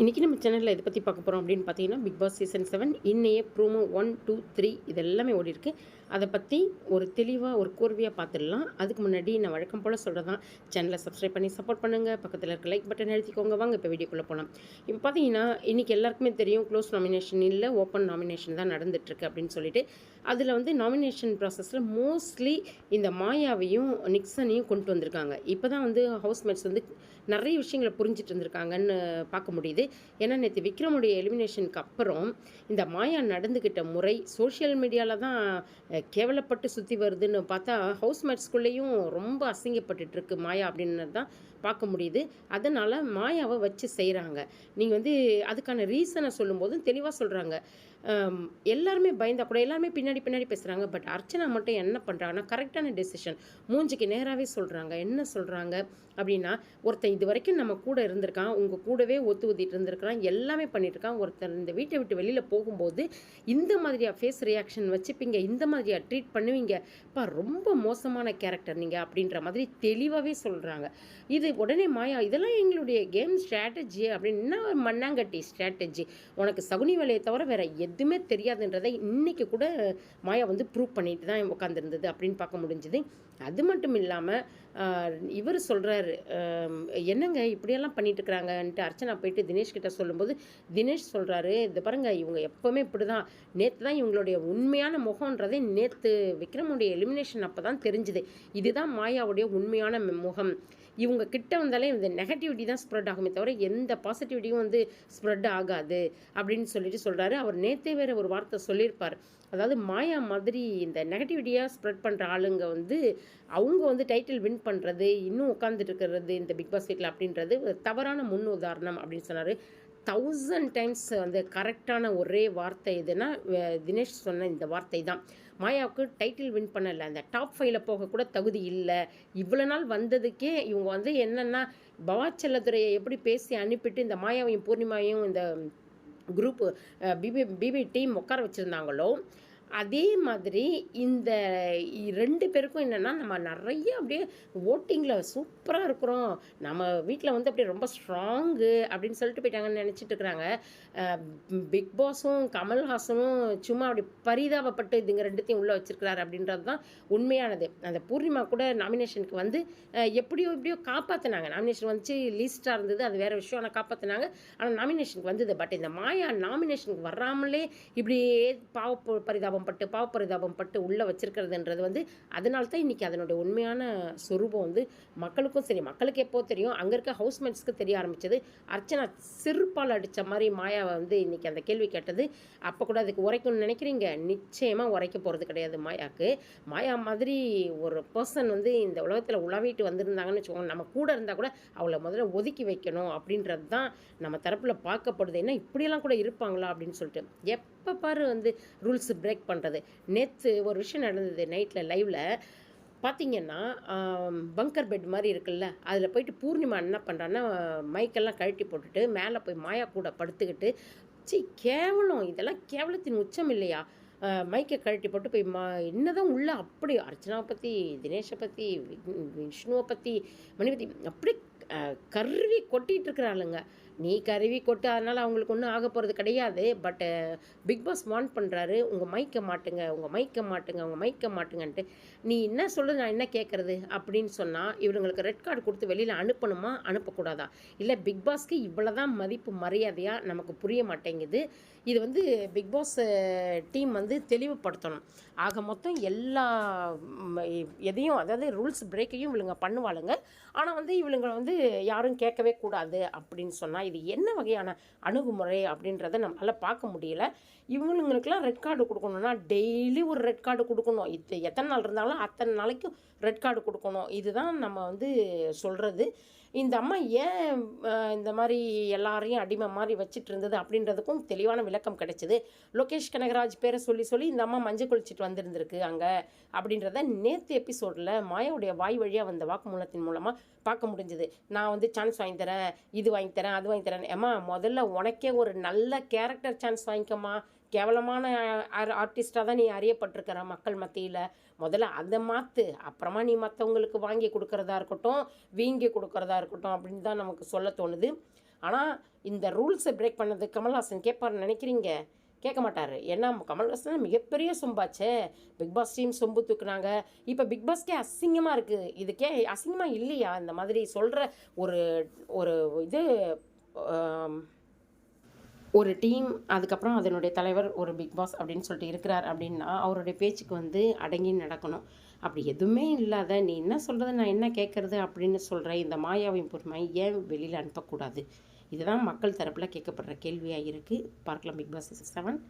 இன்றைக்கி நம்ம சேனலில் இதை பற்றி பார்க்க போகிறோம் அப்படின்னு பார்த்தீங்கன்னா பிக் பாஸ் சீசன் செவன் இன்னையே ப்ரோமோ ஒன் டூ த்ரீ இது எல்லாமே ஓடி இருக்குது அதை பற்றி ஒரு தெளிவாக ஒரு கோர்வையாக பார்த்துடலாம் அதுக்கு முன்னாடி நான் வழக்கம் போல் சொல்கிறதான் சேனலை சப்ஸ்கிரைப் பண்ணி சப்போர்ட் பண்ணுங்கள் பக்கத்தில் இருக்க லைக் பட்டன் எழுதிக்கோங்க வாங்க இப்போ வீடியோக்குள்ளே போகலாம் இப்போ பார்த்தீங்கன்னா இன்றைக்கி எல்லாருக்குமே தெரியும் க்ளோஸ் நாமினேஷன் இல்லை ஓப்பன் நாமினேஷன் தான் நடந்துட்டுருக்கு அப்படின்னு சொல்லிட்டு. அதில் வந்து நாமினேஷன் ப்ராசஸில் மோஸ்ட்லி இந்த மாயாவையும் நிக்சனையும் கொண்டு வந்திருக்காங்க. இப்போ தான் வந்து ஹவுஸ்மேட்ஸ் வந்து நிறைய விஷயங்களை புரிஞ்சிட்டு இருந்திருக்காங்கன்னு பார்க்க முடியுது. ஏன்னா நேற்று விக்ரமுடைய எலிமினேஷனுக்கு அப்புறம் இந்த மாயா நடந்துக்கிட்ட முறை சோஷியல் மீடியாவில் தான் கேவலப்பட்டு சுற்றி வருதுன்னு பார்த்தா ஹவுஸ்மேட்ஸ்குள்ளேயும் ரொம்ப அசிங்கப்பட்டுட்டு இருக்கு மாயா அப்படின்னு தான் பார்க்க முடியுது. அதனால் மாயாவை வச்சு செய்கிறாங்க நீங்கள் வந்து அதுக்கான ரீசனை சொல்லும்போதும் தெளிவாக சொல்கிறாங்க எல்லாருமே பயந்தா கூட எல்லாருமே பின்னாடி பின்னாடி பேசுகிறாங்க பட் அர்ச்சனா மட்டும் என்ன பண்ணுறாங்கன்னா கரெக்டான டெசிஷன் மூஞ்சிக்கு நேராகவே சொல்கிறாங்க என்ன சொல்கிறாங்க அப்படின்னா ஒருத்தன் இது வரைக்கும் நம்ம கூட இருந்திருக்கான் உங்கள் கூடவே ஒத்து ஊதிட்டு இருந்திருக்கிறான் எல்லாமே பண்ணிட்டுருக்கான். ஒருத்தர் இந்த வீட்டை விட்டு வெளியில் போகும்போது இந்த மாதிரியா ஃபேஸ் ரியாக்ஷன் வச்சுப்பீங்க இந்த மாதிரியா ட்ரீட் பண்ணுவீங்க பா ரொம்ப மோசமான கேரக்டர் நீங்கள் அப்படின்ற மாதிரி தெளிவாகவே சொல்கிறாங்க இது உடனே மாயா இதெல்லாம் எங்களுடைய கேம் ஸ்ட்ராட்டஜி அப்படின்னு மண்ணாங்கட்டி ஸ்ட்ராட்டஜி உனக்கு சகுனி வேலையை தவிர வேறு எதுவுமே தெரியாதுன்றதை இன்றைக்கி கூட மாயா வந்து ப்ரூவ் பண்ணிட்டு தான் உட்காந்துருந்தது அப்படின்னு பார்க்க முடிஞ்சுது. அது மட்டும் இல்லாமல் இவர் சொல்கிறாரு என்னங்க இப்படியெல்லாம் பண்ணிட்டு இருக்கிறாங்கன்ட்டு அர்ச்சனா போயிட்டு தினேஷ் கிட்ட சொல்லும்போது தினேஷ் சொல்கிறாரு இது பாருங்க இவங்க எப்போவுமே இப்படி தான் நேற்று தான் இவங்களுடைய உண்மையான முகம்ன்றதே நேற்று விக்ரமுடைய எலிமினேஷன் அப்போ தான் தெரிஞ்சுது. இதுதான் மாயாவுடைய உண்மையான முகம். இவங்க கிட்ட வந்தாலே இந்த நெகட்டிவிட்டி தான் ஸ்ப்ரெட் ஆகுமே தவிர எந்த பாசிட்டிவிட்டியும் வந்து ஸ்ப்ரெட் ஆகாது அப்படின்னு சொல்லிட்டு சொல்கிறாரு அவர் நேத்தே வேறு ஒரு வார்த்தை சொல்லியிருப்பார். அதாவது மாயா மாதிரி இந்த நெகட்டிவிட்டியாக ஸ்ப்ரெட் பண்ணுற ஆளுங்க வந்து அவங்க வந்து டைட்டில் வின் பண்ணுறது இன்னும் உட்காந்துட்டு இருக்கிறது இந்த பிக் பாஸ் வீட்டில் அப்படின்றது ஒரு தவறான முன் உதாரணம் அப்படின்னு சொன்னார். தௌசண்ட் டைம்ஸ் வந்து கரெக்டான ஒரே வார்த்தை எதுனா தினேஷ் சொன்ன இந்த வார்த்தை தான். மாயாவுக்கு டைட்டில் வின் பண்ணலை. அந்த டாப் ஃபைவ்ல போகக்கூட தகுதி இல்லை. இவ்வளோ நாள் வந்ததுக்கே இவங்க வந்து என்னென்னா பவாச்சலத்துறையை எப்படி பேசி அனுப்பிட்டு இந்த மாயாவையும் பூர்ணிமாவையும் இந்த குரூப்பு பிபி பிபி டீம் உட்கார வச்சுருந்தாங்களோ அதே மாதிரி இந்த ரெண்டு பேருக்கும் என்னென்னா நம்ம நிறைய அப்படியே ஓட்டிங்கில் சூப்பராக இருக்கிறோம். நம்ம வீட்டில் வந்து அப்படியே ரொம்ப ஸ்ட்ராங்கு அப்படின்னு சொல்லிட்டு போயிட்டாங்கன்னு நினச்சிட்டு இருக்கிறாங்க. பிக் பாஸும் கமல்ஹாசனும் சும்மா அப்படி பரிதாபப்பட்டு இதுங்க ரெண்டுத்தையும் உள்ளே வச்சிருக்கிறாரு அப்படின்றது தான் உண்மையானது. அந்த பூர்ணிமா கூட நாமினேஷனுக்கு வந்து எப்படியோ எப்படியோ காப்பாற்றினாங்க நாமினேஷன் வந்துச்சு லீஸ்ட்டாக இருந்தது அது வேறு விஷயம். ஆனால் காப்பாற்றினாங்க ஆனால் நாமினேஷனுக்கு வந்தது. பட் இந்த மாயா நாமினேஷனுக்கு வராமலே இப்படியே பாவ பரிதாபம் பட்டு பாவ பரிதாபம் பட்டு உள்ளே வச்சிருக்கிறதுன்றது வந்து அதனால தான் இன்றைக்கி அதனுடைய உண்மையான சொரூபம் வந்து மக்களுக்கும் சரி மக்களுக்கு எப்போ தெரியும்? அங்கே இருக்க ஹவுஸ்மேட்ஸ்க்கு தெரிய ஆரம்பிச்சது. அர்ச்சனா சிறுப்பால் அடித்த மாதிரி மாயாவை வந்து இன்றைக்கி அந்த கேள்வி கேட்டது. அப்போ கூட அதுக்கு உரைக்கணும்னு நினைக்கிறீங்க? நிச்சயமாக உரைக்க போகிறது கிடையாது மாயாவுக்கு மாயா மாதிரி ஒரு பர்சன் வந்து இந்த உலகத்தில் உலாவிட்டு வந்திருந்தாங்கன்னு வச்சுக்கோங்க. நம்ம கூட இருந்தால் கூட அவளை முதல்ல ஒதுக்கி வைக்கணும் அப்படின்றது தான் நம்ம தரப்பில் பார்க்கப்படுது. என்ன இப்படியெல்லாம் கூட இருப்பாங்களா அப்படின்னு சொல்லிட்டு. எப்போ பாரு வந்து ரூல்ஸ் பிரேக் பண்ணுறது நேற்று ஒரு விஷயம் நடந்தது நைட்டில் லைவில் பார்த்தீங்கன்னா பங்கர் பெட் மாதிரி இருக்குல்ல அதில் போயிட்டு பூர்ணிமா என்ன பண்ணுறான்னா மைக்கெல்லாம் கழட்டி போட்டுட்டு மேலே போய் மாயா கூட படுத்துக்கிட்டு சி கேவலம் இதெல்லாம் கேவலத்தின் உச்சம் இல்லையா? மைக்கை கழட்டி போட்டு போய் மா என்னதான் உள்ள அப்படி அர்ச்சனாவை பற்றி தினேஷை பற்றி விஷ்ணுவை பற்றி மணி பற்றி அப்படி கருவி கொட்டிகிட்டு இருக்கிறாளுங்க. நீ கருவி கொட்டு அதனால் அவங்களுக்கு ஒன்றும் ஆக போகிறது கிடையாது. பட்டு பிக் பாஸ் வான் பண்ணுறாரு உங்கள் மைக்க மாட்டுங்க உங்கள் மைக்க மாட்டுங்க உங்கள் மைக்க மாட்டுங்கன்ட்டு. நீ என்ன சொல்கிறது நான் என்ன கேட்குறது அப்படின்னு சொன்னால் இவங்களுக்கு ரெட் கார்டு கொடுத்து வெளியில் அனுப்பணுமா? அனுப்பக்கூடாதா? இல்லை பிக் பாஸ்க்கு இவ்வளோ தான் மதிப்பு மரியாதையாக நமக்கு புரிய மாட்டேங்குது. இது வந்து பிக் பாஸ் டீம் வந்து தெளிவுபடுத்தணும். ஆக மொத்தம் எல்லா எதையும் அதாவது ரூல்ஸ் பிரேக்கையும் இவளுங்க பண்ணுவாளுங்க. ஆனால் வந்து இவளுங்க வந்து யாரும் கேட்கவே கூடாது அப்படின்னு சொன்னால் இது என்ன வகையான அணுகுமுறை அப்படின்றத நம்மளால் பார்க்க முடியல. இவங்களுங்களுக்கெல்லாம் ரெட் கார்டு கொடுக்கணும்னா டெய்லி ஒரு ரெட் கார்டு கொடுக்கணும். இது எத்தனை நாள் இருந்தாலும் அத்தனை நாளைக்கும் ரெட் கார்டு கொடுக்கணும். இதுதான் நம்ம வந்து சொல்கிறது இந்த அம்மா ஏன் இந்த மாதிரி எல்லாரையும் அடிமை மாதிரி வச்சுட்டு இருந்தது அப்படின்றதுக்கும் தெளிவான விளக்கம் கிடைச்சிது. லோகேஷ் கனகராஜ் பேரை சொல்லி சொல்லி இந்த அம்மா மஞ்சள் குளிச்சுட்டு வந்திருந்திருக்கு அங்கே அப்படின்றத நேற்று எபிசோடில் மாயாவுடைய வாய் வழியாக வந்த வாக்குமூலத்தின் மூலமாக பார்க்க முடிஞ்சது. நான் வந்து சான்ஸ் வாங்கி தரேன் இது வாங்கி தரேன் அது வாங்கி தரேன். ஏம்மா முதல்ல உனக்கே ஒரு நல்ல கேரக்டர் சான்ஸ் வாங்கிக்கம்மா. கேவலமான ஆர்டிஸ்டாக தான் நீ அறியப்பட்டிருக்கிற மக்கள் மத்தியில். முதல்ல அதை மாற்று அப்புறமா நீ மற்றவங்களுக்கு வாங்கி கொடுக்குறதா இருக்கட்டும் வீங்கி கொடுக்குறதா இருக்கட்டும் அப்படின்னு தான் நமக்கு சொல்ல தோணுது. ஆனால் இந்த ரூல்ஸை பிரேக் பண்ணது கமல்ஹாசன் கேட்பார் நினைக்கிறீங்க? கேட்க மாட்டார். ஏன்னா கமல்ஹாசன் மிகப்பெரிய சொம்பாச்சே. பிக்பாஸ் டீம் சொம்பு தூக்குனாங்க. இப்போ பிக்பாஸ்க்கே அசிங்கமாக இருக்குது இதுக்கே அசிங்கமாக இல்லையா? இந்த மாதிரி சொல்கிற ஒரு ஒரு இது ஒரு டீம் அதுக்கப்புறம் அதனுடைய தலைவர் ஒரு பிக் பாஸ் அப்படின்னு சொல்லிட்டு இருக்கிறார் அப்படின்னா அவருடைய பேச்சுக்கு வந்து அடங்கி நடக்கணும். அப்படி எதுவுமே இல்லாத நீ என்ன சொல்கிறது நான் என்ன கேட்குறது? அப்படின்னு சொல்கிற இந்த மாயாவின் பொறுமை ஏன் வெளியில் அனுப்பக்கூடாது? இதுதான் மக்கள் தரப்பில் கேட்கப்படுற கேள்வியாக இருக்குது பார்க்கலாம் பிக் பாஸ் செவன்